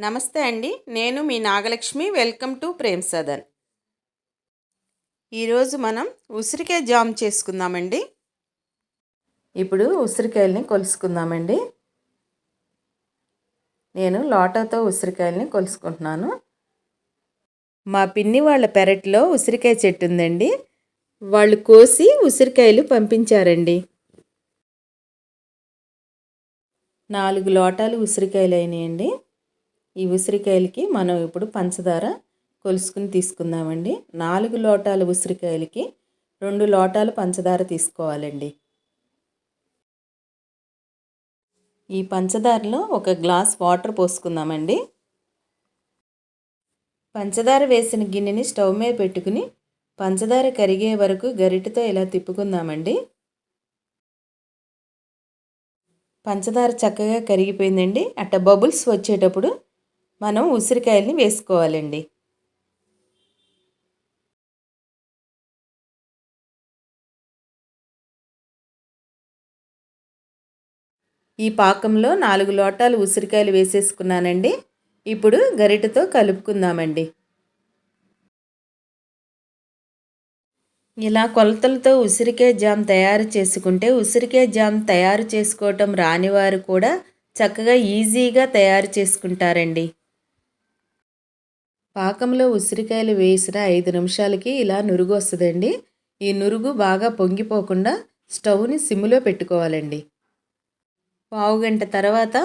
నమస్తే అండి. నేను మీ Nagalakshmi. Welcome to Prem Sadan. ఈరోజు మనం ఉసిరికాయ జామ్ చేసుకుందామండి. ఇప్పుడు ఉసిరికాయల్ని కొలుసుకుందామండి. నేను లోటాతో ఉసిరికాయల్ని కొలుసుకుంటున్నాను. మా పిన్ని వాళ్ళ పెరట్లో ఉసిరికాయ చెట్టు ఉందండి. వాళ్ళు కోసి ఉసిరికాయలు పంపించారండి. నాలుగు లోటాలు ఉసిరికాయలు అయినాయండి. ఈ ఉసిరికాయలకి మనం ఇప్పుడు పంచదార కొలుసుకుని తీసుకుందామండి. నాలుగు లోటాల ఉసిరికాయలకి రెండు లోటాలు పంచదార తీసుకోవాలండి. ఈ పంచదారలో ఒక గ్లాస్ వాటర్ పోసుకుందామండి. పంచదార వేసిన గిన్నెని స్టవ్ మీద పెట్టుకుని పంచదార కరిగే వరకు గరిటతో ఇలా తిప్పుకుందామండి. పంచదార చక్కగా కరిగిపోయిందండి. అట్ట బబుల్స్ వచ్చేటప్పుడు మనం ఉసిరికాయల్ని వేసుకోవాలండి. ఈ పాకంలో నాలుగు లోటాలు ఉసిరికాయలు వేసేసుకున్నానండి. ఇప్పుడు గరిటతో కలుపుకుందామండి. ఇలా కొలతలతో ఉసిరికాయ జామ్ తయారు చేసుకుంటే ఉసిరికాయ జామ్ తయారు చేసుకోవటం రానివారు కూడా చక్కగా ఈజీగా తయారు చేసుకుంటారండి. పాకంలో ఉసిరికాయలు వేసిన ఐదు నిమిషాలకి ఇలా నురుగు వస్తుందండి ఈ నురుగు బాగా పొంగిపోకుండా స్టవ్ని సిమ్లో పెట్టుకోవాలండి. పావు గంట తర్వాత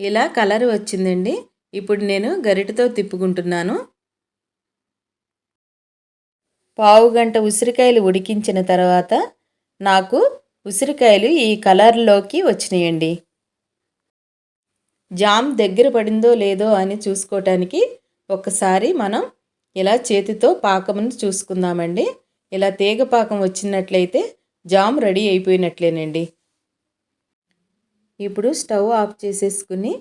ఇలా కలర్ వచ్చిందండి. ఇప్పుడు నేను గరిటతో తిప్పుకుంటున్నాను. పావు గంట ఉసిరికాయలు ఉడికించిన తర్వాత నాకు ఉసిరికాయలు ఈ కలర్లోకి వచ్చినాయండి. జామ్ దగ్గర పడిందో లేదో అని చూసుకోవటానికి ఒకసారి మనం ఇలా చేతితో పాకమును చూసుకుందామండి. ఇలా తీగ పాకం వచ్చినట్లయితే జామ్ రెడీ అయిపోయినట్లేనండి. ఇప్పుడు స్టవ్ ఆఫ్ చేసేసుకుని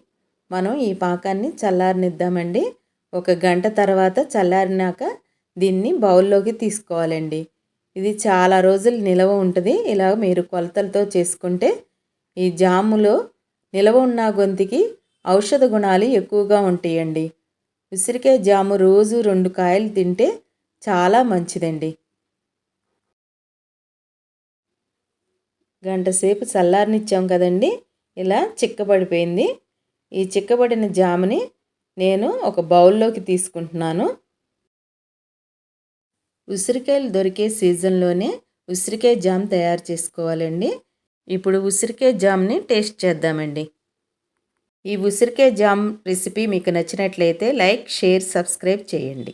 మనం ఈ పాకాన్ని చల్లారనిద్దామండి. ఒక గంట తర్వాత చల్లారినాక దీన్ని బౌల్లోకి తీసుకోవాలండి. ఇది చాలా రోజులు నిలవ ఉంటుంది. ఇలా మీరు కొలతలతో చేసుకుంటే ఈ జాములో నిలవ ఉన్న గొంతుకి ఔషధ గుణాలు ఎక్కువగా ఉంటాయండి. ఉసిరికాయ జాము రోజు రెండు కాయలు తింటే చాలా మంచిదండి. గంట సేపు చల్లారనిచ్చాం కదండి. ఇలా చిక్కబడిపోయింది. ఈ చిక్కబడిన జాముని నేను ఒక బౌల్లోకి తీసుకుంటున్నాను. ఉసిరికాయలు దొరికే సీజన్లోనే ఉసిరికాయ జామ్ తయారు చేసుకోవాలండి. ఇప్పుడు ఉసిరికాయ జామ్ని టేస్ట్ చేద్దామండి. ఈ ఉసిరికాయ జామ్ రెసిపీ మీకు నచ్చినట్లయితే లైక్ షేర్ సబ్స్క్రైబ్ చేయండి.